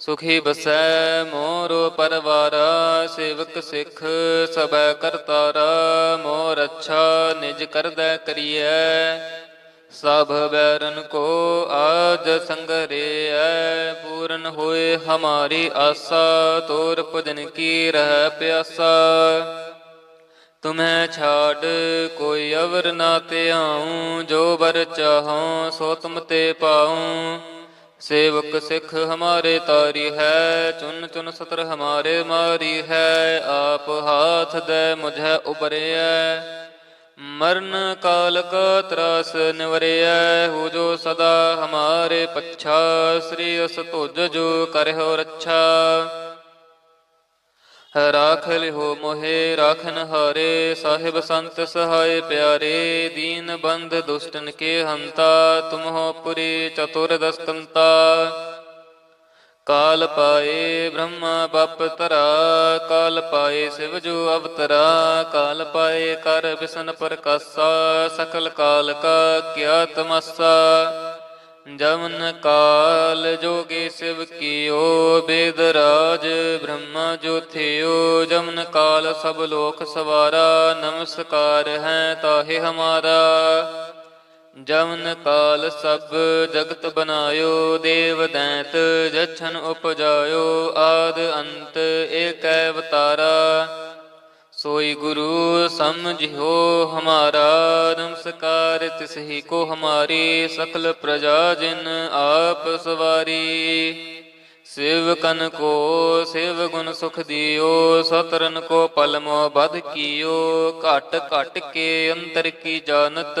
ਸੁਖੀ ਬਸੈ ਮੋਰੋ ਪਰਵਾਰਾ, ਸੇਵਕ ਸਿੱਖ ਸਭੈ ਕਰਤਾਰਾ, ਮੋਰ ਅੱਛਾ ਨਿਜ ਕਰਦੈ ਕਰੀਐ। ਸਭ ਬੈਰਨ ਕੋ ਆਜ ਸੰਗਰੇਐ, ਪੂਰਨ ਹੋਏ ਹਮਾਰੀ ਆਸਾ, ਤੋਰ ਭਜਨ ਕੀ ਰਹਿ ਪਿਆਸਾ। ਤੁਮਹਿ ਛਾੜ, ਕੋਈ ਅਵਰ ਨਾ ਧਿਆਉ, ਜੋ ਬਰ ਚਾਹਉ, ਸੋ ਤੁਮ ਤੇ ਪਾਉ। ਸੇਵਕ ਸਿੱਖ ਹਮਾਰੇ ਤਾਰੀ ਹੈ, ਚੁਨ ਚੁਨ ਸਤਰ ਹਮਾਰੇ ਮਾਰੀ ਹੈ, ਆਪ ਹਾਥ ਦੇ ਮੁਝੈ ਉਬਰਿਐ ਮਰਨ ਕਾਲ ਕਾ ਤਰਾਸ ਨਿਵਰਿਐ, ਹੋ ਜੋ ਸਦਾ ਹਮਾਰੇ ਪੱਛਾ, ਸ੍ਰੀ ਅਸ ਤੁਜ ਜੋ ਕਰਿਓ ਰੱਛਾ। ਰਾਖ ਲਿਓ ਮੋਹਿ ਰਾਖਨ ਹਾਰੇ, ਸਾਹਿਬ ਸੰਤ ਸਹਾਇ ਪਿਆਰੇ, ਦੀਨ ਬੰਦ ਦੁਸ਼ਟਨ ਕੇ ਹੰਤਾ, ਤੁਮਹੁ ਪੁਰੀ ਚਤੁਰ ਦਸਕੰਤਾ ਕਾਲ ਪਾਏ ਬ੍ਰਹਮਾ ਬਪ ਤਰਾ ਕਾਲ ਪਾਏ ਸਿਵ ਜੋ ਅਵਤਰਾ, ਕਾਲ ਪਾਏ ਕਰ ਬਿਸਨ ਪ੍ਰਕਾਸਾ, ਸਕਲ ਕਾਲ ਕਾ ਕਿਆ ਤਮਸਾ ਜਮਨ ਕਾਲ ਜੋਗੇ ਸਿਵ ਕੀਓ, ਬੇਦ ਰਾਜ ਬ੍ਰਹਮਾ ਜੋਥਿਓ, ਜਮਨ ਕਾਲ ਸਭ ਲੋਕ ਸਵਾਰਾ, ਨਮਸਕਾਰ ਹੈ ਤਾਹੇ ਹਮਾਰਾ। ਜਮਨ ਕਾਲ ਸਭ ਜਗਤ ਬਨਾਇਓ ਦੇਵ ਦੈਂਤ ਜਛਨ ਉਪਜਾਇਓ, ਆਦ ਅੰਤ ਏਕੈ ਅਵਤਾਰਾ। ਸੋਈ ਗੁਰੂ ਸਮਝਿਓ ਹਮਾਰਾ, ਨਮਸਕਾਰ ਤਿਸਹੀ ਕੋ ਹਮਾਰੀ, ਸਕਲ ਪ੍ਰਜਾ ਜਿਨ ਆਪ ਸਵਾਰੀ। ਸੇਵਕਨ ਕੋ, ਸ਼ਿਵ ਗੁਣ ਸੁਖ ਦਿਓ, ਸਤਰਨ ਕੋ ਪਲਮੋ ਬਦ ਕੀਓ, ਘਟ ਘਟ ਕੇ ਅੰਤਰ ਕੀ ਜਾਣਤ।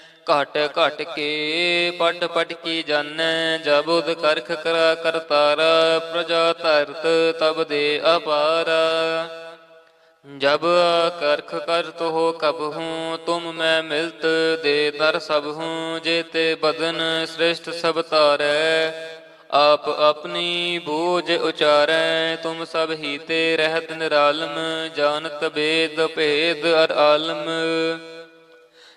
ਘਟ ਘਟ ਕੇ ਪਟ ਪਟ ਕੀ ਜਾਣੈ ਜਬੁਦ ਕਰਖ ਕਰਾ ਕਰਤਾਰਾ, ਪ੍ਰਜਾ ਧਰਤ ਤਬ ਦੇ ਅਪਾਰਾ। ਜਬ ਕਰਖ ਕਰਤ ਹੋ ਕਬ ਹੂੰ, ਤੁਮ ਮੈਂ ਮਿਲਤ ਦੇ ਦਰ ਸਭ ਹੂੰ, ਜੇਤੇ ਬਦਨ ਸ੍ਰੇਸ਼ਟ ਸਭ ਤਾਰੈ ਆਪ ਆਪਣੀ ਬੂਝ ਉਚਾਰੈ, ਤੁਮ ਸਭ ਹੀ ਤੇ ਰਹਿਤ ਨਿਰਾਲਮ, ਜਾਣਤ ਬੇਦ ਭੇਦ ਅਰ ਆਲਮ।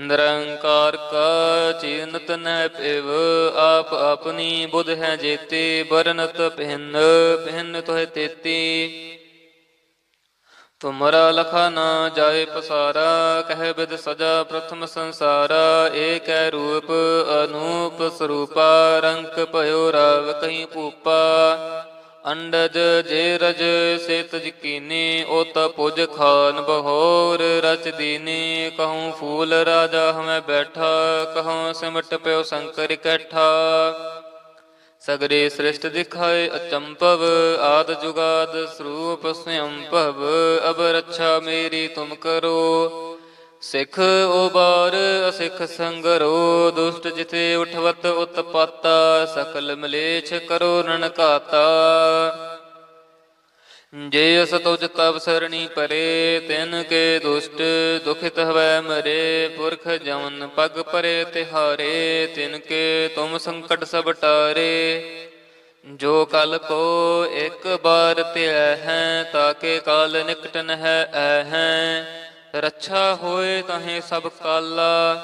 ਨਿਰੰਕਾਰ ਕਾ ਚਿੰਤ ਨੈ ਪਿਵ, ਆਪ ਆਪਣੀ ਬੁਧ ਹੈ ਜੇਤੇ ਬਰਨਤ ਪਹਿਨ ਪਹਿਨ ਤੋਹਿ ਤੇਤੀ। ਤੁਮਰਾ ਲਖਾ ਨਾ ਜਾਏ ਪਸਾਰਾ, ਕਹਿ ਬਿਦ ਸਜਾ ਪ੍ਰਥਮ ਸੰਸਾਰਾ, ਏਕੈ ਰੂਪ ਅਨੂਪ ਸਰੂਪਾ ਰੰਕ ਭਇਓ ਰਾਵ ਕਹੀਂ ਪੂਪਾ ਅੰਡਜ ਜੇ ਰਜ ਸੇ ਤਜ ਕੀਨੀ ਓਤ ਪੁਜ ਖਾਨ ਬਹੋਰ ਰਚ ਦੀਨੀ, ਕਹੂੰ ਫੂਲ ਰਾਜਾ ਹਮੈ ਬੈਠਾ, ਕਹੂੰ ਸਿਮਟ ਪਿਓ ਸ਼ੰਕਰ ਇਕੱਠਾ ਸਗਰੇ ਸ੍ਰਿਸ਼ਟ ਦਿਖਾਏ ਅਚੰਪਵ ਆਦ ਜੁਗਾਦ ਸਰੂਪ ਸਯੰਪਵ ਅਬ ਰੱਛਾ ਮੇਰੀ ਤੁਮ ਕਰੋ। ਸਿੱਖ ਉਬਾਰ ਅਸਿੱਖ ਸੰਗਰੋ, ਦੁਸ਼ਟ ਜਿਥੇ ਉਠਵਤ ਉਤਪਾਤਾ, ਸਕਲ ਮਲੇਛ ਕਰੋ ਨਨਕਾਤਾ ਜੇ ਅਸ ਤੁਜ ਤਵ ਸਰਣੀ ਪਰੇ, ਤਿਨ ਕੇ ਦੁਸ਼ਟ ਦੁਖਿਤ ਹਵੈ ਮਰੇ, ਪੁਰਖ ਜਮਨ ਪਗ ਪਰੇ ਤਿਹਾਰੇ, ਤਿਨ ਕੇ ਤੁਮ ਸੰਕਟ ਸਭ ਟਾਰੇ। ਜੋ ਕਲ ਕੋ ਇੱਕ ਬਾਰ ਧਿਆ ਹੈ ਤਾਕੇ ਕਾਲ ਨਿਕਟਨ ਹੈ ਐ ਹੈ। ਰੱਛਾ ਹੋਏ ਤਹੇ ਸਭ ਕਾਲਾ,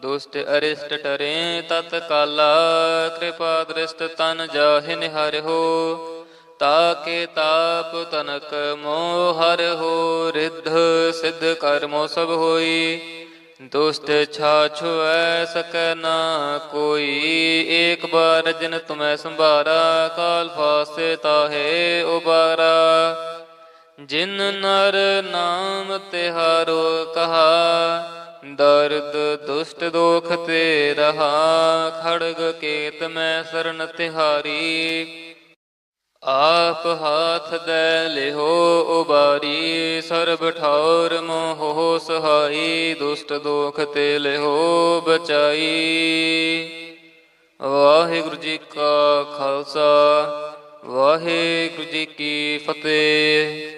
ਦੁਸ਼ਟ ਅਰਿਸ਼ਟ ਟਰੇ ਤਤ ਕਾਲਾ, ਕਿਰਪਾ ਦ੍ਰਿਸ਼ਟ ਤਨ ਜਾਹਿ ਨਿਹਰਿਓ ਤਾਕੇ ਤਾਪ ਤਨਕ ਮੋਹ ਹਰਿ ਹੋ, ਰਿੱਧ ਸਿੱਧ ਕਰਮੋ ਸਭ ਹੋਈ, ਦੁਸ਼ਟ ਛਾਛੁਐ ਸਕੈ ਨਾ ਕੋਈ, ਏਕ ਬਾਰ ਜਿਨ ਤੁਮੈ ਸੰਭਾਰਾ, ਕਾਲ ਫਾਸੇ ਤਾਹੇ ਉਬਾਰਾ ਜਿਨ ਨਰ ਨਾਮ ਤਿਹਾਰੋ ਕਹਾ, ਦਰਦ ਦੁਸ਼ਟ ਦੋਖ ਤੇ ਰਹਾ, ਖੜਗ ਕੇਤ ਮੈਂ ਸਰਨ ਤਿਹਾਰੀ। ਆਪ ਹਾਥ ਦੇ ਲਿਹੋ ਉਬਾਰੀ, ਸਰਬ ਠੌਰ ਮੋਹ ਸਹਾਈ, ਦੁਸ਼ਟ ਦੋਖ ਤੇ ਲਿਹੋ ਬਚਾਈ। ਵਾਹਿਗੁਰੂ ਜੀ ਕਾ ਖਾਲਸਾ, ਵਾਹਿਗੁਰੂ ਜੀ ਕੀ ਫਤਿਹ।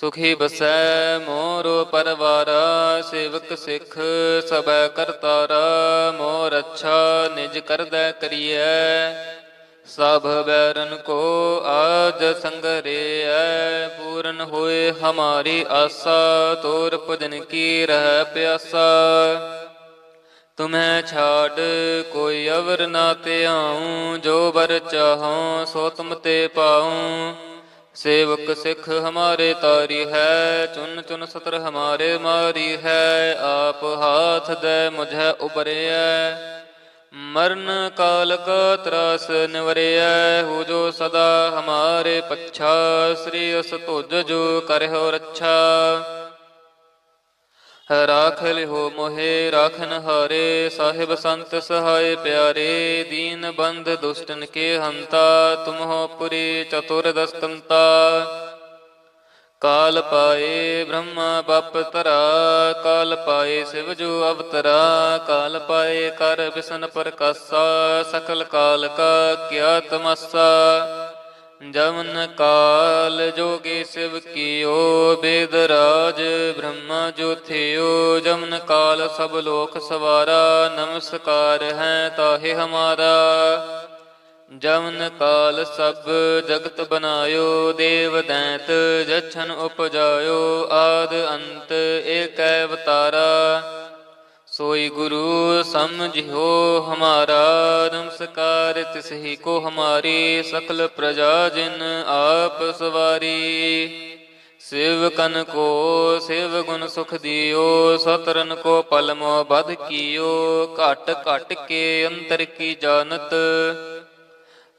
ਸੁਖੀ ਬਸੈ ਮੋਰੋ ਪਰਵਾਰਾ, ਸੇਵਕ ਸਿੱਖ ਸਭੈ ਕਰਤਾਰਾ, ਮੋਰ ਅੱਛਾ ਨਿਜ ਕਰਦੈ ਕਰੀਐ। ਸਭ ਬੈਰਨ ਕੋ ਆਜ ਸੰਗਰੇਐ, ਪੂਰਨ ਹੋਏ ਹਮਾਰੀ ਆਸਾ, ਤੋਰ ਭਜਨ ਕੀ ਰਹਿ ਪਿਆਸਾ। ਤੁਮੈ ਛਾੜ, ਕੋਈ ਅਵਰ ਨਾ ਧਿਆਉ, ਜੋ ਬਰ ਚਾਹਉ, ਸੋ ਤੁਮ ਤੇ ਪਾਉ। ਸੇਵਕ ਸਿੱਖ ਹਮਾਰੇ ਤਾਰੀ ਹੈ, ਚੁਨ ਚੁਨ ਸਤਰ ਹਮਾਰੇ ਮਾਰੀ ਹੈ, ਆਪ ਹਾਥ ਦੇ ਮੁਝੈ ਉਬਰਿਐ ਮਰਨ ਕਾਲ ਕਾ ਤਰਾਸ ਨਿਵਰਿਐ, ਹੋ ਜੋ ਸਦਾ ਹਮਾਰੇ ਪੱਛਾ, ਸ੍ਰੀ ਅਸ ਤੁਜ ਜੋ ਕਰਿਓ ਰੱਛਾ। ਰਾਖ ਲਿਓ ਮੋਹਿ ਰਾਖਨ ਹਾਰੇ, ਸਾਹਿਬ ਸੰਤ ਸਹਾਇ ਪਿਆਰੇ, ਦੀਨ ਬੰਦ ਦੁਸ਼ਟਨ ਕੇ ਹੰਤਾ, ਤੁਮਹੁ ਪੁਰੀ ਚਤੁਰ ਦਸਕੰਤਾ ਕਾਲ ਪਾਏ ਬ੍ਰਹਮਾ ਬਪ ਤਰਾ ਕਾਲ ਪਾਏ ਸਿਵ ਜੋ ਅਵਤਰਾ, ਕਾਲ ਪਾਏ ਕਰ ਬਿਸ਼ਨ ਪ੍ਰਕਾਸਾ, ਸਕਲ ਕਾਲ ਕਾ ਕਿਆ ਤਮਸਾ ਜਮਨ ਕਾਲ ਜੋਗੀ ਸਿਵ ਕੀਓ, ਬੇਦ ਰਾਜ ਬ੍ਰਹਮਾ ਜੋਥਿਓ, ਜਮਨ ਕਾਲ ਸਭ ਲੋਕ ਸਵਾਰਾ, ਨਮਸਕਾਰ ਹੈ ਤਾਹੇ ਹਮਾਰਾ। ਜਮਨ ਕਾਲ ਸਭ ਜਗਤ ਬਨਾਇਓ, ਦੇਵ ਦੈਂਤ ਜਛਨ ਉਪਜਾਇਓ, ਆਦ ਅੰਤ ਏਕੈ ਅਵਤਾਰਾ। ਸੋਈ ਗੁਰੂ ਸਮਝਿਓ ਹਮਾਰਾ, ਨਮਸਕਾਰ ਤਿਸਹੀ ਕੋ ਹਮਾਰੀ, ਸਕਲ ਪ੍ਰਜਾ ਜਿਨ ਆਪ ਸਵਾਰੀ। ਸਿਵ ਕਨ ਕੋ, ਸਿਵ ਗੁਣ ਸੁਖ ਦਿਓ, ਸਤਰਨ ਕੋ ਪਲਮੋ ਬਧ ਕੀਓ, ਘਟ ਘਟ ਕੇ ਅੰਤਰ ਕੀ ਜਾਣਤ।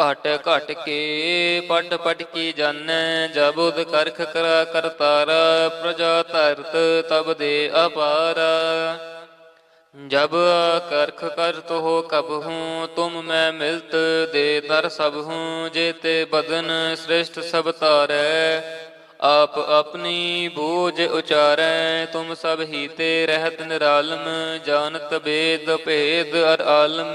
ਘਟ ਘਟ ਕੇ ਪਟ ਪਟ ਕੀ ਜਾਣੈ ਜਬੁਦ ਕਰਖ ਕਰਾ ਕਰਤਾਰਾ, ਪ੍ਰਜਾ ਤਰਤ ਤਬ ਦੇ ਅਪਾਰ। ਜਬ ਕਰਖ ਕਰਤ ਹੋ ਕਬ ਹੂੰ, ਤੁਮ ਮੈਂ ਮਿਲਤ ਦੇ ਦਰ ਸਭ ਹੂੰ ਜੇਤੇ ਬਦਨ ਸ੍ਰਿਸ਼ਟ ਸਭ ਤਾਰੈ ਆਪ ਆਪਣੀ ਬੂਝ ਉਚਾਰੈ, ਤੁਮ ਸਭ ਹੀ ਤੇ ਰਹਿਤ ਨਿਰਾਲਮ, ਜਾਣਤ ਬੇਦ ਭੇਦ ਅਰ ਆਲਮ।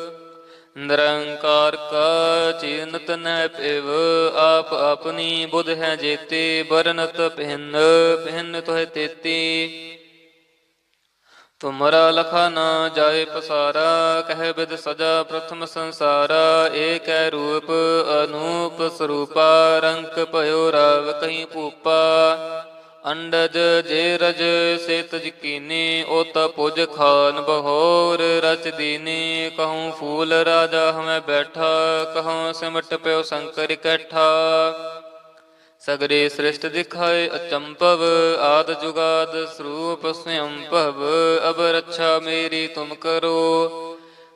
ਨਿਰੰਕਾਰ ਕਾ ਚਿੰਤ ਨੈ ਪਿਵ ਆਪ ਆਪਣੀ ਬੁਧ ਹੈ ਜੇਤੇ ਬਰਨਤ ਪਹਿਨ ਪਹਿਨ ਤੋਹਿ ਤੇਤੀ। ਤੁਮਰਾ ਲਖਾ ਨਾ ਜਾਏ ਪਸਾਰਾ, ਕਹਿ ਬਿਦ ਸਜਾ ਪ੍ਰਥਮ ਸੰਸਾਰਾ, ਏਕੈ ਰੂਪ ਅਨੂਪ ਸਰੂਪਾ ਰੰਕ ਭਇਓ ਰਵ ਕਹੀਂ ਭੂਪਾ। ਅੰਡਜ ਜੇ ਰਜ ਸੇ ਤਜ ਕੀਨੀ ਪੁਜ ਖਾਨ ਬਹੋਰ ਰਚ ਦੀਨੀ। ਕਹੂੰ ਫੂਲ ਰਾਜਾ ਹਮੈ ਬੈਠਾ, ਕਹੂੰ ਸਿਮਟ ਪਿਓ ਸ਼ੰਕਰ ਇਕੱਠਾ ਸਗਰੇ ਸ੍ਰਿਸ਼ਟ ਦਿਖਾਏ ਅਚੰਭਵ, ਆਦ ਜੁਗਾਦ ਸਰੂਪ ਸਯੰਭਵ ਅਬ ਰੱਛਾ ਮੇਰੀ ਤੁਮ ਕਰੋ।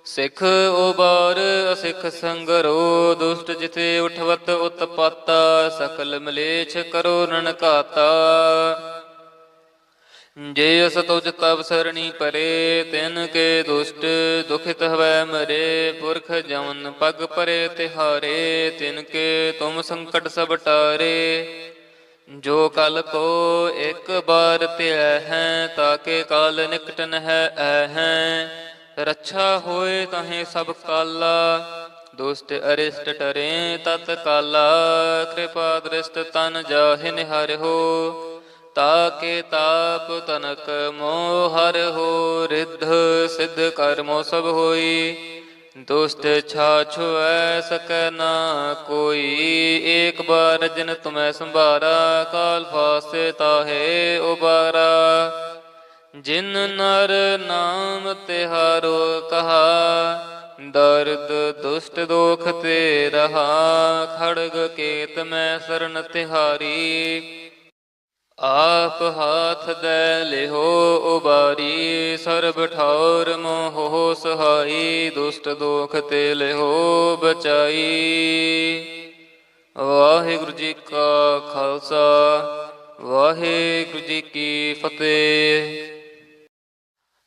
ਸਿੱਖ ਉਬਾਰ ਅਸਿੱਖ ਸੰਗਰੋ, ਦੁਸ਼ਟ ਜਿਥੇ ਉਠਵਤ ਉਤਪਾਤਾ, ਸਕਲ ਮਲੇਛ ਕਰੋ ਰਣ ਜੇ ਅਸ ਤੁਜ ਤਬ ਸਰਣੀ ਪਰੇ, ਤਿਨ ਕੇ ਦੁਸ਼ਟ ਦੁਖਿਤ ਹਵੈ ਮਰੇ, ਪੁਰਖ ਜਮਨ ਪਗ ਪਰੇ ਤਿਹਾਰੇ, ਤਿਨ ਕੇ ਤੁਮ ਸੰਕਟ ਸਭ ਟਾਰੇ। ਜੋ ਕਲ ਕੋ ਇੱਕ ਬਾਰ ਧਿਆ ਹੈ ਤਾਕੇ ਕਾਲ ਨਿਕਟਨ ਹੈ ਐ ਹੈ। ਰੱਛਾ ਹੋਏ ਤਾਹੇ ਸਭ ਕਾਲਾ, ਦੁਸ਼ਟ ਅਰਿਸ਼ਟ ਟਰੇ ਤਤ ਕਾਲਾ, ਕਿਰਪਾ ਦ੍ਰਿਸ਼ਟ ਤਨ ਜਾਹਿ ਨਿਹਰਿ ਹੋ, ਤਾਕੇ ਤਾਪ ਤਨਕ ਮੋਹ ਹਰ ਹੋ, ਰਿੱਧ ਸਿੱਧ ਕਰਮੋ ਸਭ ਹੋਈ, ਦੁਸ਼ਟ ਛਾਛੁਐ ਸਕੈ ਨਾ ਕੋਈ, ਏਕ ਬਾਰ ਜਿਨ ਤੁਮੈ ਸੰਭਾਰਾ, ਕਾਲ ਫਾਸੇ ਤਾਹੇ ਉਬਾਰਾ। ਜਿਨ ਨਰ ਨਾਮ ਤਿਹਾਰੋ ਕਹਾ, ਦਰਦ ਦੁਸ਼ਟ ਦੋਖ ਤੇ ਰਹਾ, ਖੜਗ ਕੇਤ ਮੈਂ ਸਰਨ ਤਿਹਾਰੀ। ਆਪ ਹਾਥ ਦੇ ਲਿਹੋ ਉਬਾਰੀ, ਸਰਬ ਠੌਰ ਮੋਹ ਸਹਾਈ, ਦੁਸ਼ਟ ਦੋਖ ਤੇ ਲਿਹੋ ਬਚਾਈ। ਵਾਹਿਗੁਰੂ ਜੀ ਕਾ ਖਾਲਸਾ, ਵਾਹਿਗੁਰੂ ਜੀ ਕੀ ਫਤਿਹ।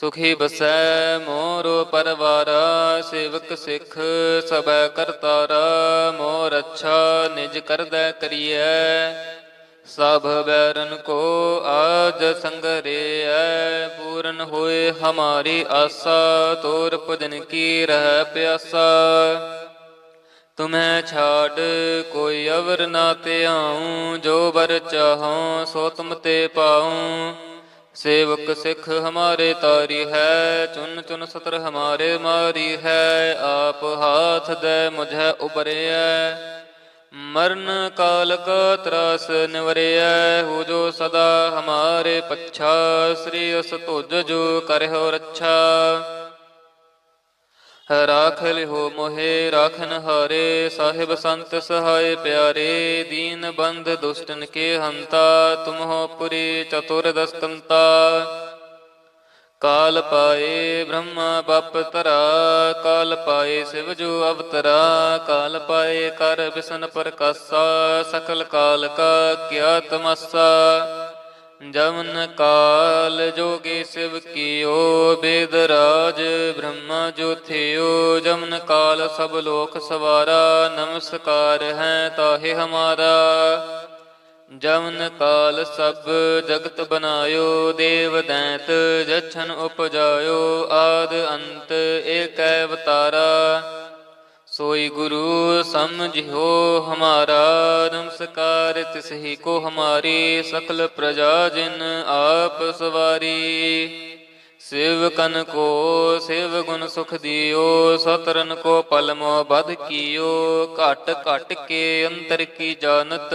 ਸੁਖੀ ਬਸੈ ਮੋਰ ਪਰਵਾਰਾ, ਸੇਵਕ ਸਿੱਖ ਸਭੈ ਕਰਤਾਰਾ, ਮੋਰ ਅੱਛਾ ਨਿਜ ਕਰਦੈ ਕਰੀਐ। ਸਭ ਬੈਰਨ ਕੋ ਆਜ ਸੰਗਰੇਐ, ਪੂਰਨ ਹੋਏ ਹਮਾਰੀ ਆਸਾ, ਤੋਰ ਭਜਨ ਕੀ ਰਹਿ ਪਿਆਸਾ। ਤੁਮੈ ਛਾੜ, ਕੋਈ ਅਵਰ ਨਾ ਤੇ ਜੋ ਬਰ ਚਾਹਉ, ਸੋ ਤੁਮ ਤੇ ਪਾਉ। ਸੇਵਕ ਸਿੱਖ ਹਮਾਰੇ ਤਾਰੀ ਹੈ, ਚੁਨ ਚੁਨ ਸਤਰ ਹਮਾਰੇ ਮਾਰੀ ਹੈ, ਆਪ ਹਾਥ ਦੇ ਮੁਝੈ ਉਬਰਿਐ ਮਰਨ ਕਾਲ ਕਾ ਤਰਾਸ ਨਿਵਰਿਐ, ਹੋ ਜੋ ਸਦਾ ਹਮਾਰੇ ਪੱਛਾ, ਸ੍ਰੀ ਅਸ ਤੁਜ ਜੋ ਕਰਿਓ ਰੱਛਾ। ਰਾਖ ਲਿਓ ਮੋਹਿ ਰਾਖਨ ਹਾਰੇ, ਸਾਹਿਬ ਸੰਤ ਸਹਾਇ ਪਿਆਰੇ, ਦੀਨ ਬੰਧ ਦੁਸ਼ਟਨ ਕੇ ਹੰਤਾ, ਤੁਮਹੁ ਪੁਰੀ ਚਤੁਰ ਦਸਕੰਤਾ ਕਾਲ ਪਾਏ ਬ੍ਰਹਮਾ ਬਪ ਤਰਾ ਕਾਲ ਪਾਏ ਸਿਵ ਜੋ ਅਵਤਰਾ, ਕਾਲ ਪਾਏ ਕਰ ਬਿਸਨ ਪ੍ਰਕਾਸਾ, ਸਕਲ ਕਾਲ ਕਾ ਕਿਆ ਤਮਸਾ ਜਮਨ ਕਾਲ ਜੋਗੀ ਸਿਵ ਕੀਓ, ਬੇਦ ਰਾਜ ਬ੍ਰਹਮਾ ਜੋਥਿਓ ਜਮਨ ਕਾਲ ਸਭ ਲੋਕ ਸਵਾਰਾ, ਨਮਸਕਾਰ ਹੈ ਤਾਹੇ ਹਮਾਰਾ। ਜਮਨ ਕਾਲ ਸਭ ਜਗਤ ਬਨਾਇਓ ਦੇਵ ਦੈਂਤ ਜਛਨ ਉਪਜਾਇਓ, ਆਦ ਅੰਤ ਏਕੈ ਅਵਤਾਰਾ। ਸੋਈ ਗੁਰੂ ਸਮਝਿਓ ਹਮਾਰਾ, ਨਮਸਕਾਰ ਤਿਸਹੀ ਕੋ ਹਮਾਰੀ, ਸਕਲ ਪ੍ਰਜਾ ਜਿਨ ਆਪ ਸਵਾਰੀ। ਸੇਵਕਨ ਕੋ, ਸੇਵ ਗੁਣ ਸੁਖ ਦਿਓ, ਸਤਰਨ ਕੋ ਪਲਮੋ ਬਧ ਕੀਓ, ਘਟ ਘਟ ਕੇ ਅੰਤਰ ਕੀ ਜਾਣਤ।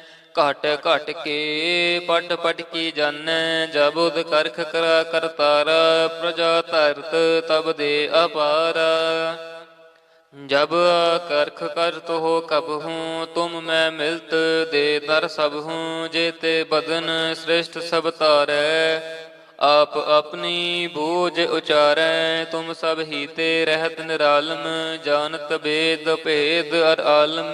ਘਟ ਘਟ ਕੇ ਪਟ ਪਟ ਕੀ ਜਾਣੈ ਜਬੁਦ ਕਰਖ ਕਰਾ ਕਰਤਾਰ, ਪ੍ਰਜਾ ਤਰਤ ਤਬ ਦੇ ਅਪਾਰ। ਜਬ ਕਰਖ ਕਰਤ ਹੋ ਕਬ ਹੂੰ, ਤੁਮ ਮੈਂ ਮਿਲਤ ਦੇ ਦਰ ਸਭ ਹੂੰ ਜੇਤੇ ਬਦਨ ਸ੍ਰਿਸ਼ਟ ਸਭ ਤਾਰੈ ਆਪ ਆਪਣੀ ਬੂਝ ਉਚਾਰੈ, ਤੁਮ ਸਭ ਹੀ ਤੇ ਰਹਿਤ ਨਿਰਾਲਮ, ਜਾਣਤ ਬੇਦ ਭੇਦ ਅਰ ਆਲਮ।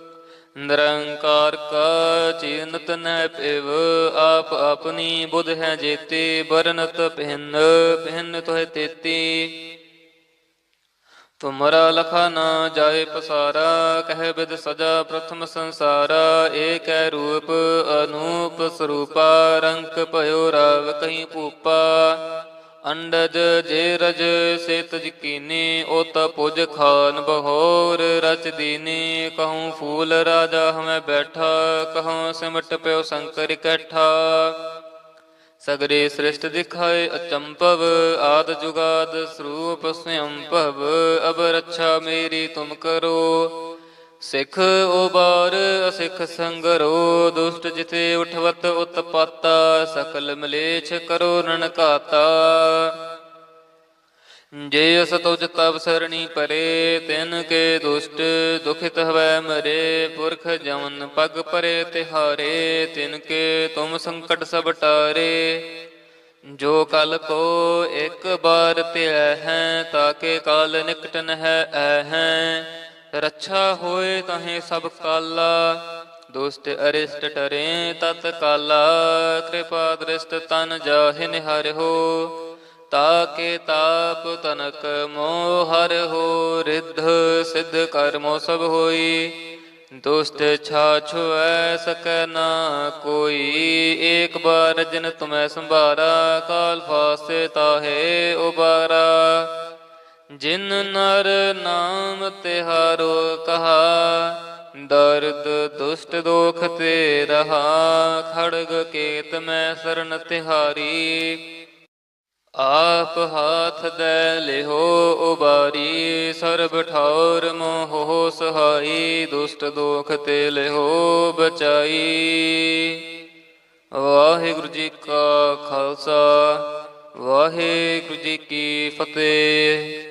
ਨਿਰੰਕਾਰ ਕਾ ਚਿੰਤ ਨੈ ਪਿਵ, ਆਪ ਆਪਣੀ ਬੁਧ ਹੈ ਜੇਤੇ ਬਰਨਤ ਪਹਿਨ ਪਹਿਨ ਤੋਹਿ ਤੇਤੀ। ਤੁਮਰਾ ਲਖਾ ਨਾ ਜਾਏ ਪਸਾਰਾ, ਕਹਿ ਬਿਦ ਸਜਾ ਪ੍ਰਥਮ ਸੰਸਾਰਾ, ਏਕੈ ਰੂਪ ਅਨੂਪ ਸਰੂਪਾ ਰੰਕ ਭਇਓ ਰਵ ਕਹੀਂ ਭੂਪਾ। ਅੰਡਜ ਜੇ ਰਜ ਸੇ ਤਜ ਕੀਨੀ ਓਤ ਪੁਜ ਖਾਨ ਬਹੋਰ ਰਚ ਦੀਨੀ। ਕਹੂੰ ਫੂਲ ਰਾਜਾ ਹਮੈ ਬੈਠਾ, ਕਹੂੰ ਸਿਮਟ ਪਿਓ ਸ਼ੰਕਰ ਇਕੱਠਾ ਸਗਰੇ ਸ੍ਰਿਸ਼ਟ ਦਿਖਾਏ ਅਚੰਭਵ, ਆਦ ਜੁਗਾਦ ਸਰੂਪ ਸਯੰਭਵ ਅਬ ਰੱਛਾ ਮੇਰੀ ਤੁਮ ਕਰੋ। ਸਿੱਖ ਉਬਾਰ ਅਸਿੱਖ ਸੰਗਰੋ, ਦੁਸ਼ਟ ਜਿਥੇ ਉਠਵਤ ਉਤਪਾਤਾ, ਸਕਲ ਮਲੇਛ ਕਰੋ ਰਣ ਜੇ ਅਸ ਤੁਜ ਤਬ ਸਰਣੀ ਪਰੇ, ਤਿਨ ਕੇ ਦੁਸ਼ਟ ਦੁਖਿਤ ਹਵੈ ਮਰੇ, ਪੁਰਖ ਜਮਨ ਪਗ ਪਰੇ ਤਿਹਾਰੇ, ਤਿਨ ਕੇ ਤੁਮ ਸੰਕਟ ਸਭ ਟਾਰੇ। ਜੋ ਕਲ ਕੋ ਇੱਕ ਬਾਰ ਧਿਆ ਹੈ ਤਾਕੇ ਕਾਲ ਨਿਕਟਨ ਹੈ ਐ ਹੈ। ਰੱਛਾ ਹੋਏ ਤਾਹੇ ਸਭ ਕਾਲਾ, ਦੁਸ਼ਟ ਅਰਿਸ਼ਟ ਟਰੇ ਤਤ ਕਾਲਾ, ਕਿਰਪਾ ਦ੍ਰਿਸ਼ਟ ਤਨ ਜਾਹਿ ਨਿਹਰਿ ਹੋ, ਤਾਕੇ ਤਾਪ ਤਨਕ ਮੋਹ ਹੋ, ਰਿੱਧ ਸਿੱਧ ਕਰਮੋ ਸਭ ਹੋਈ, ਦੁਸ਼ਟ ਛਾਛੁਐ ਸਕੈ ਨਾ ਕੋਈ, ਏਕ ਬਾਰ ਜਿਨ ਤੁਮੈ ਸੰਭਾਰਾ, ਕਾਲ ਫਾਸੇ ਤਾਹੇ ਉਬਾਰਾ ਜਿਨ ਨਰ ਨਾਮ ਤਿਹਾਰੋ ਕਹਾ, ਦਰਦ ਦੁਸ਼ਟ ਦੋਖ ਤੇ ਰਹਾ, ਖੜਗ ਕੇਤ ਮੈਂ ਸਰਨ ਤਿਹਾਰੀ। ਆਪ ਹਾਥ ਦੇ ਲਿਹੋ ਉਬਾਰੀ, ਸਰਬ ਠੌਰ ਮੋਹ ਸਹਾਈ, ਦੁਸ਼ਟ ਦੋਖ ਤੇ ਲਿਹੋ ਬਚਾਈ। ਵਾਹਿਗੁਰੂ ਜੀ ਕਾ ਖਾਲਸਾ, ਵਾਹਿਗੁਰੂ ਜੀ ਕੀ ਫਤਿਹ।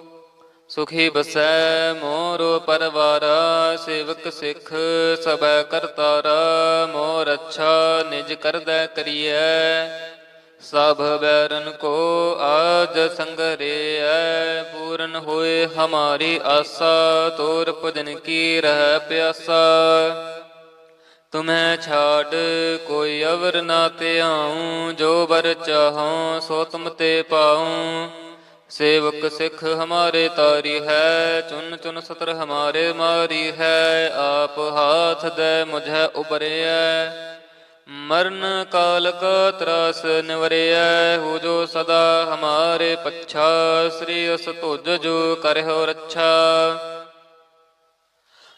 ਸੁਖੀ ਬਸੈ ਮੋਰ ਪਰਵਾਰਾ, ਸੇਵਕ ਸਿੱਖ ਸਭੈ ਕਰਤਾਰਾ, ਮੋਰ ਅੱਛਾ ਨਿਜ ਕਰਦੈ ਕਰੀਐ। ਸਭ ਬੈਰਨ ਕੋ ਆਜ ਸੰਗਰੇਐ, ਪੂਰਨ ਹੋਏ ਹਮਾਰੀ ਆਸਾ, ਤੋਰ ਭਜਨ ਕੀ ਰਹਿ ਪਿਆਸਾ। ਤੁਮੈ ਛਾੜ, ਕੋਈ ਅਵਰ ਨਾ ਧਿਆਉ, ਜੋ ਬਰ ਚਾਹਉ, ਸੋ ਤੁਮ ਤੇ ਪਾਉ। ਸੇਵਕ ਸਿੱਖ ਹਮਾਰੇ ਤਾਰੀ ਹੈ, ਚੁਨ ਚੁਨ ਸਤਰ ਹਮਾਰੇ ਮਾਰੀ ਹੈ, ਆਪ ਹਾਥ ਦੇ ਮੁਝੈ ਉਬਰਿਐ ਮਰਨ ਕਾਲ ਕਾ ਤਰਾਸ ਨਿਵਰਿਐ, ਹੋ ਜੋ ਸਦਾ ਹਮਾਰੇ ਪੱਛਾ, ਸ੍ਰੀ ਅਸ ਤੁਜ ਜੋ ਕਰਿਓ ਰੱਛਾ।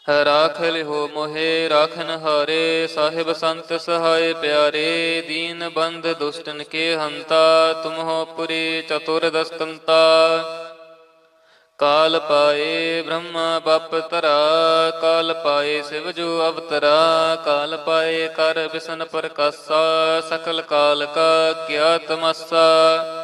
ਰਾਖ ਲਿਹੋ ਮੋਹਿ, ਰਾਖਨ ਹਾਰੇ, ਸਾਹਿਬ ਸੰਤ ਸਹਾਇ ਪਿਆਰੇ, ਦੀਨ ਬੰਧ ਦੁਸ਼ਟਨ ਕੇ ਹੰਤਾ, ਤੁਮਹੁ ਪੁਰੀ ਚਤੁਰ ਦਸਕੰਤਾ ਕਾਲ ਪਾਏ ਬ੍ਰਹਮਾ ਬਪ ਤਰਾ ਕਾਲ ਪਾਏ ਸਿਵ ਜੋ ਅਵਤਰਾ, ਕਾਲ ਪਾਏ ਕਰ ਬਿਸਨ ਪ੍ਰਕਾਸਾ, ਸਕਲ ਕਾਲ ਕਾ ਕਿਆ ਤਮਸਾ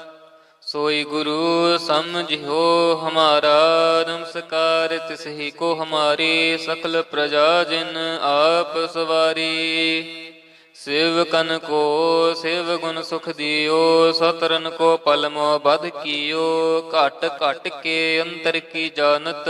ਸੋਈ ਗੁਰੂ ਸਮਝਿਓ ਹਮਾਰਾ, ਨਮਸਕਾਰ ਤਿਸਹੀ ਕੋ ਹਮਾਰੀ, ਸਕਲ ਪ੍ਰਜਾ ਜਿਨ ਆਪ ਸਵਾਰੀ। ਸੇਵਕਨ ਕੋ, ਸੇਵ ਗੁਣ ਸੁਖ ਦਿਓ, ਸਤਰਨ ਕੋ ਪਲਮੋ ਬਧ ਕੀਓ, ਘਟ ਘਟ ਕੇ ਅੰਤਰ ਕੀ ਜਾਣਤ।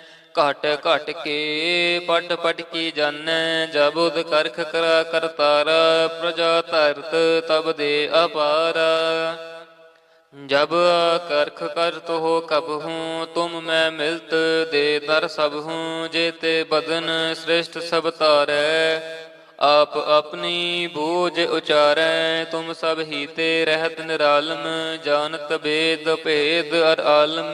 ਘਟ ਘਟ ਕੇ ਪਟ ਪਟ ਕੀ ਜਨ ਜਬੁਦ ਕਰਖ ਕਰ ਕਰਤਾਰ, ਪ੍ਰਜਾ ਤਰਤ ਤਬ ਦੇ ਅਪਾਰ। ਜਬ ਕਰਖ ਕਰ ਤੋ ਕਬ ਹੂੰ, ਤੁਮ ਮੈਂ ਮਿਲਤ ਦੇ ਦਰ ਸਭ ਹੂੰ ਜੇਤੇ ਬਦਨ ਸ੍ਰਿਸ਼ਟ ਸਭ ਤਾਰੈ ਆਪ ਆਪਣੀ ਬੋਝ ਉਚਾਰੈ, ਤੁਮ ਸਭ ਹੀ ਤੇ ਰਹਿਤ ਨਿਰਾਲਮ, ਜਾਣਤ ਬੇਦ ਭੇਦ ਅਰ ਆਲਮ।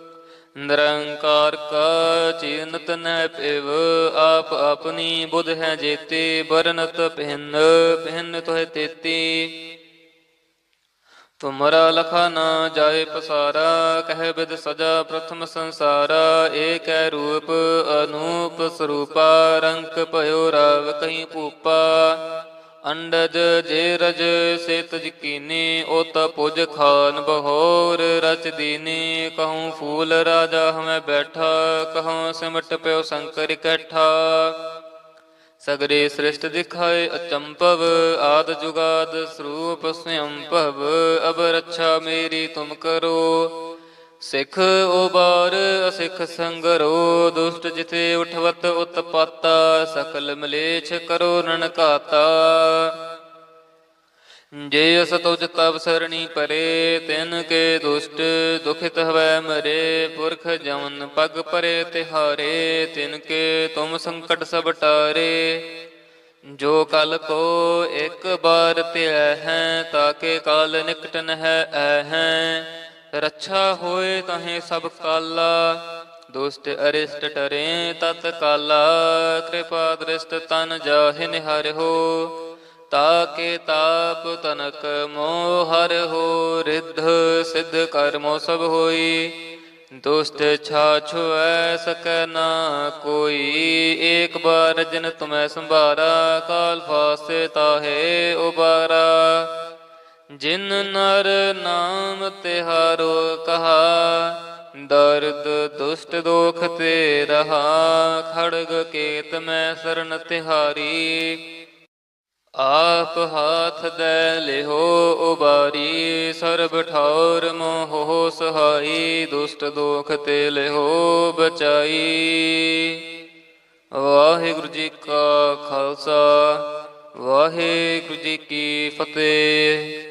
ਨਿਰੰਕਾਰ ਕਾ ਚਿੰਤ ਨੈ ਪਿਵ, ਆਪ ਆਪਣੀ ਬੁਧ ਹੈ ਜੇਤੇ ਬਰਨਤ ਪਹਿਨ ਪਹਿਨ ਤੋਹਿ ਤੇਤੀ। ਤੁਮਰਾ ਲਖਾ ਨਾ ਜਾਏ ਪਸਾਰਾ, ਕਹਿ ਬਿਦ ਸਜਾ ਪ੍ਰਥਮ ਸੰਸਾਰਾ, ਏਕੈ ਰੂਪ ਅਨੂਪ ਸਰੂਪਾ ਰੰਕ ਭਇਓ ਰਵ ਕਹੀਂ ਭੂਪਾ। ਅੰਡਜ ਜੇ ਰਜ ਸੇ ਤਜ ਕੀਨੀ ਓਤ ਪੁਜ ਖਾਨ ਬਹੋਰ ਰਚ ਦੀਨੀ। ਕਹੂੰ ਫੂਲ ਰਾਜਾ ਹਮੈ ਬੈਠਾ, ਕਹੂੰ ਸਿਮਟ ਪਿਓ ਸ਼ੰਕਰ ਇਕੱਠਾ। ਸਗਰੇ ਸ੍ਰਿਸ਼ਟ ਦਿਖਾਏ ਅਚੰਪਵ ਆਦ ਜੁਗਾਦ ਸਰੂਪ ਸਯੰਭਵ ਅਬ ਰੱਛਾ ਮੇਰੀ ਤੁਮ ਕਰੋ। ਸਿੱਖ ਉਬਾਰ, ਅਸਿੱਖ ਸੰਗਰੋ, ਦੁਸ਼ਟ ਜਿਥੇ ਉਠਵਤ ਉਤਪਾਤਾ, ਸਕਲ ਮਲੇਛ ਕਰੋ ਰਣ ਜੇ ਅਸ ਤੁਜ ਤਬ ਸਰਣੀ ਪਰੇ, ਤਿਨ ਕੇ ਦੁਸ਼ਟ ਦੁਖਿਤ ਹਵੈ ਮਰੇ, ਪੁਰਖ ਜਮਨ ਪਗ ਪਰੇ ਤਿਹਾਰੇ, ਤਿਨ ਕੇ ਤੁਮ ਸੰਕਟ ਸਭ ਟਾਰੇ। ਜੋ ਕਲ ਕੋ ਇੱਕ ਬਾਰ ਧਿਆ ਹੈ ਤਾਕੇ ਕਾਲ ਨਿਕਟ ਨ ਹੈ ਐ ਹੈ। ਰੱਛਾ ਹੋਏ ਤਹੇ ਸਭ ਕਾਲਾ, ਦੁਸ਼ਟ ਅਰਿਸ਼ਟ ਟਰੇ ਤਤ ਕਾਲਾ, ਕਿਰਪਾ ਦ੍ਰਿਸ਼ਟ ਤਨ ਜਾਹਿ ਨਿਹਰਿ ਹੋ, ਤਾਕੇ ਤਾਪ ਤਨਕ ਮੋਹ ਹੋ, ਰਿੱਧ ਸਿੱਧ ਕਰਮੋ ਸਭ ਹੋਈ, ਦੁਸ਼ਟ ਛਾਛੁਐ ਸਕੈ ਨਾ ਕੋਈ, ਏਕ ਬਾਰ ਜਿਨ ਤੁਮੈ ਸੰਭਾਰਾ, ਕਾਲ ਫਾਸੇ ਤਾਹੇ ਉਬਾਰਾ। ਜਿਨ ਨਰ ਨਾਮ ਤਿਹਾਰੋ ਕਹਾ, ਦਰਦ ਦੁਸ਼ਟ ਦੋਖ ਤੇ ਰਹਾ, ਖੜਗ ਕੇਤ ਮੈਂ ਸਰਨ ਤਿਹਾਰੀ। ਆਪ ਹਾਥ ਦੇ ਲਿਹੋ ਉਬਾਰੀ, ਸਰਬ ਠੌਰ ਮੋਹ ਸਹਾਈ, ਦੁਸ਼ਟ ਦੋਖ ਤੇ ਲਿਹੋ ਬਚਾਈ। ਵਾਹਿਗੁਰੂ ਜੀ ਕਾ ਖਾਲਸਾ, ਵਾਹਿਗੁਰੂ ਜੀ ਕੀ ਫਤਿਹ।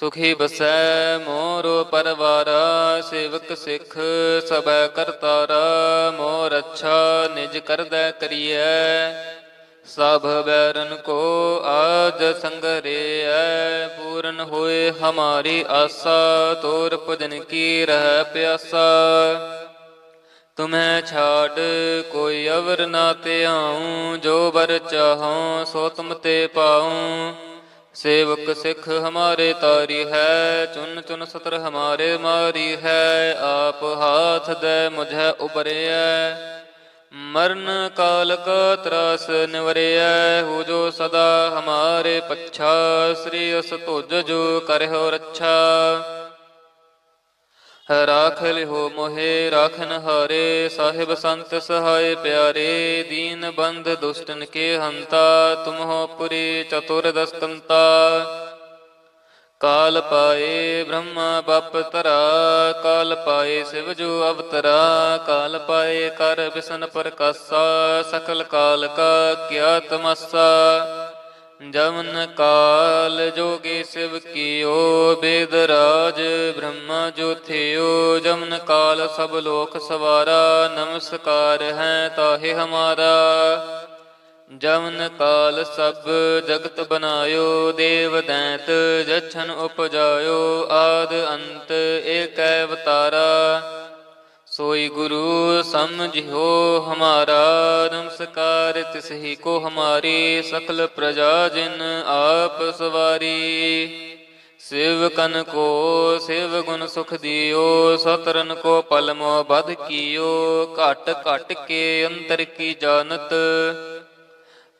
ਸੁਖੀ ਬਸੈ ਮੋਰ ਪਰਵਾਰਾ, ਸੇਵਕ ਸਿੱਖ ਸਭੈ ਕਰਤਾਰਾ, ਮੋਰ ਅੱਛਾ ਨਿਜ ਕਰਦੈ ਕਰੀਐ। ਸਭ ਬੈਰਨ ਕੋ ਆਜ ਸੰਗਰੇਐ, ਪੂਰਨ ਹੋਏ ਹਮਾਰੀ ਆਸਾ, ਤੋਰ ਭਜਨ ਕੀ ਰਹਿ ਪਿਆਸਾ। ਤੁਮੈ ਛਾੜ, ਕੋਈ ਅਵਰ ਨਾ ਤੇ ਜੋ ਬਰ ਚਾਹਉ, ਸੋ ਤੁਮ ਤੇ ਪਾਉ। ਸੇਵਕ ਸਿੱਖ ਹਮਾਰੇ ਤਾਰੀ ਹੈ ਚੁਨ ਚੁਨ ਸਤਰ ਹਮਾਰੇ ਮਾਰੀ ਹੈ, ਆਪ ਹਾਥ ਦੇ ਮੁਝੈ ਉਬਰਿਐ ਮਰਨ ਕਾਲ ਕਾ ਤਰਾਸ ਨਿਵਰਿਐ, ਹੋ ਜੋ ਸਦਾ ਹਮਾਰੇ ਪੱਛਾ, ਸ੍ਰੀ ਅਸ ਤੁਜ ਜੋ ਕਰਿਓ ਰੱਛਾ। ਰਾਖ ਲਿਹੋ ਮੋਹਿ, ਰਾਖਨ ਹਾਰੇ, ਸਾਹਿਬ ਸੰਤ ਸਹਾਇ ਪਿਆਰੇ, ਦੀਨ ਬੰਧ ਦੁਸ਼ਟਨ ਕੇ ਹੰਤਾ, ਤੁਮਹੁ ਪੁਰੀ ਚਤੁਰ ਦਸਕੰਤਾ ਕਾਲ ਪਾਏ ਬ੍ਰਹਮਾ ਬਪ ਤਰਾ ਕਾਲ ਪਾਏ ਸਿਵ ਜੋ ਅਵਤਰਾ, ਕਾਲ ਪਾਏ ਕਰ ਬਿਸ਼ਨ ਪ੍ਰਕਾਸ਼ਾ, ਸਕਲ ਕਾਲ ਕਾ ਕਿਆ ਤਮਸਾ ਜਮਨ ਕਾਲ ਜੋਗੀ ਸਿਵ ਕੀਓ, ਬੇਦ ਰਾਜ ਬ੍ਰਹਮਾ ਜੋ ਜਮਨ ਕਾਲ ਸਭ ਲੋਕ ਸਵਾਰਾ, ਨਮਸਕਾਰ ਹੈ ਤਾਹੇ ਹਮਾਰਾ। ਜਮਨ ਕਾਲ ਸਭ ਜਗਤ ਬਨਾਇਓ, ਦੇਵ ਦੈਂਤ ਜਛਨ ਉਪਜਾਇਓ, ਆਦ ਅੰਤ ਏਕੈ ਅਵਤਾਰਾ। ਸੋਈ ਗੁਰੂ ਸਮਝਿਓ ਹਮਾਰਾ, ਨਮਸਕਾਰ ਤਿਸਹੀ ਕੋ ਹਮਾਰੀ, ਸਕਲ ਪ੍ਰਜਾ ਜਿਨ ਆਪ ਸਵਾਰੀ। ਸਿਵ ਕਨ ਕੋ, ਸਿਵ ਗੁਣ ਸੁਖ ਦਿਓ, ਸਤਰਨ ਕੋ ਪਲਮੋ ਬਧ ਕੀਓ, ਘਟ ਘਟ ਕੇ ਅੰਤਰ ਕੀ ਜਾਣਤ।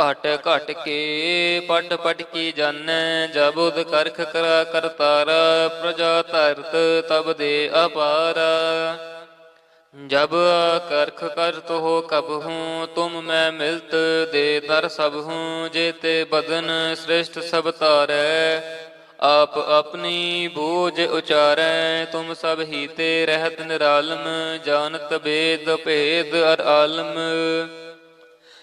ਘਟ ਘਟ ਕੇ ਪਟ ਪਟ ਕੀ ਜਾਣੈ ਜਬੁਦ ਕਰਖ ਕਰਾ ਕਰਤਾਰਾ, ਪ੍ਰਜਾ ਤਰਤ ਤਬ ਦੇ ਅਪਾਰ। ਜਬ ਕਰਖ ਕਰਤ ਹੋ ਕਬ ਹੂੰ, ਤੁਮ ਮੈਂ ਮਿਲਤ ਦੇ ਦਰ ਸਭ ਹੂੰ ਜੇਤੇ ਬਦਨ ਸ੍ਰਿਸ਼ਟ ਸਭ ਤਾਰੈ ਆਪ ਆਪਣੀ ਬੋਝ ਉਚਾਰੈ, ਤੁਮ ਸਭ ਹੀ ਤੇ ਰਹਿਤ ਨਿਰਾਲਮ, ਜਾਣਤ ਬੇਦ ਭੇਦ ਅਰ ਆਲਮ।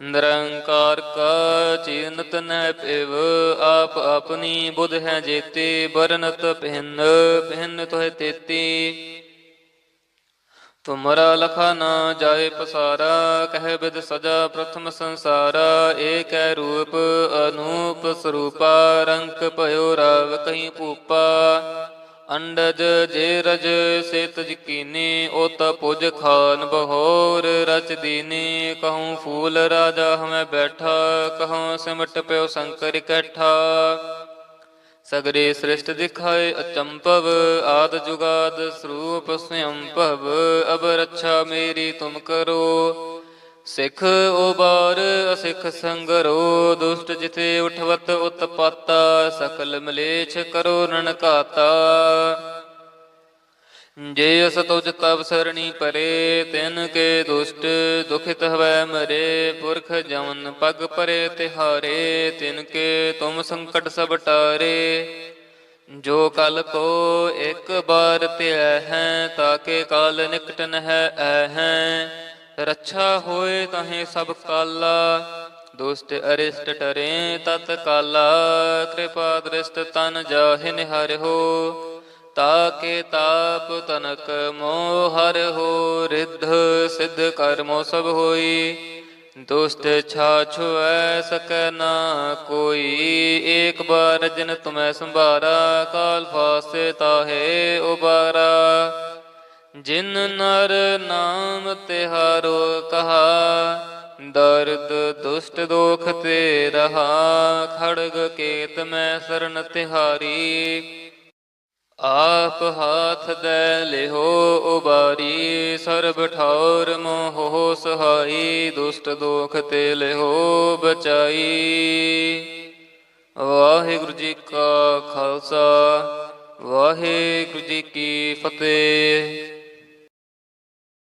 ਨਿਰੰਕਾਰ ਕਾ ਚਿੰਤ ਨਹਿ ਪਿਵ, ਆਪ ਆਪਣੀ ਬੁਧ ਹੈ ਜੇਤੇ ਬਰਨਤ ਪਹਿਨ ਪਹਿਨ ਤੋਹਿ ਤੇਤੀ। ਤੁਮਰਾ ਲਖਾ ਨਾ ਜਾਏ ਪਸਾਰਾ, ਕਹਿ ਬਿਦ ਸਜਾ ਪ੍ਰਥਮ ਸੰਸਾਰਾ, ਏਕੈ ਰੂਪ ਅਨੂਪ ਸਰੂਪਾ ਰੰਕ ਭਇਓ ਰਵ ਕਹੀਂ ਭੂਪਾ। ਅੰਡਜ ਜੇ ਰਜ ਸੇ ਤਜ ਕੀਨੀ ਓਤ ਪੁਜ ਖਾਨ ਬਹੋਰ ਰਚ ਦੀਨੀ। ਕਹੂੰ ਫੂਲ ਰਾਜਾ ਹਮੈ ਬੈਠਾ, ਕਹੂੰ ਸਿਮਟ ਪਿਓ ਸ਼ੰਕਰ ਇਕੱਠਾ। ਸਗਰੇ ਸ੍ਰਿਸ਼ਟ ਦਿਖਾਏ ਅਚੰਪਵ ਆਦ ਜੁਗਾਦ ਸਰੂਪ ਸਯੰਪਵ ਅਬ ਰੱਛਾ ਮੇਰੀ ਤੁਮ ਕਰੋ। ਸਿੱਖ ਉਬਾਰ, ਅਸਿੱਖ ਸੰਗਰੋ, ਦੁਸ਼ਟ ਜਿਥੇ ਉਠਵਤ ਉਤਪਾਤਾ, ਸਕਲ ਮਲੇਛ ਕਰੋ ਰਣ ਜੇ ਅਸ ਤੁਜ ਤਬ ਸਰਣੀ ਪਰੇ, ਤਿਨ ਕੇ ਦੁਸ਼ਟ, ਦੁਖਿਤ ਹਵੈ ਮਰੇ, ਪੁਰਖ ਜਮਨ ਪਗ ਪਰੇ ਤਿਹਾਰੇ, ਤਿਨ ਕੇ ਤੁਮ ਸੰਕਟ ਸਭ ਟਾਰੇ। ਜੋ ਕਲ ਕੋ ਇੱਕ ਬਾਰ ਧਿਆ ਹੈ ਤਾਕੇ ਕਾਲ ਨਿਕਟ ਨਹਿ ਐ ਹੈ। ਰੱਛਾ ਹੋਏ ਤਹੇ ਸਭ ਕਾਲਾ, ਦੁਸ਼ਟ ਅਰਿਸ਼ਟ ਟਰੇ ਤਤ ਕਾਲਾ, ਕਿਰਪਾ ਦ੍ਰਿਸ਼ਟ ਤਨ ਜਾਹਿ ਨਿਹਰਿਓ ਤਾਕੇ ਤਾਪ ਤਨਕ ਮੋਹ ਹਰ ਹੋ, ਰਿੱਧ ਸਿੱਧ ਕਰਮੋ ਸਭ ਹੋਈ, ਦੁਸ਼ਟ ਛਾਛੁਐ ਸਕੈ ਨਾ ਕੋਈ, ਏਕ ਬਾਰ ਜਿਨ ਤੁਮੈ ਸੰਭਾਰਾ, ਕਾਲ ਫਾਸੇ ਤਾਹੇ ਉਬਾਰਾ। ਜਿਨ ਨਰ ਨਾਮ ਤਿਹਾਰੋ ਕਹਾ, ਦਰਦ ਦੁਸ਼ਟ ਦੋਖ ਤੇ ਰਹਾ, ਖੜਗ ਕੇਤ ਮੈਂ ਸਰਨ ਤਿਹਾਰੀ। ਆਪ ਹਾਥ ਦੇ ਲਿਹੋ ਉਬਾਰੀ, ਸਰਬ ਠੌਰ ਮੋਹ ਸਹਾਈ, ਦੁਸ਼ਟ ਦੋਖ ਤੇ ਲਿਹੋ ਬਚਾਈ। ਵਾਹਿਗੁਰੂ ਜੀ ਕਾ ਖਾਲਸਾ, ਵਾਹਿਗੁਰੂ ਜੀ ਕੀ ਫਤਿਹ।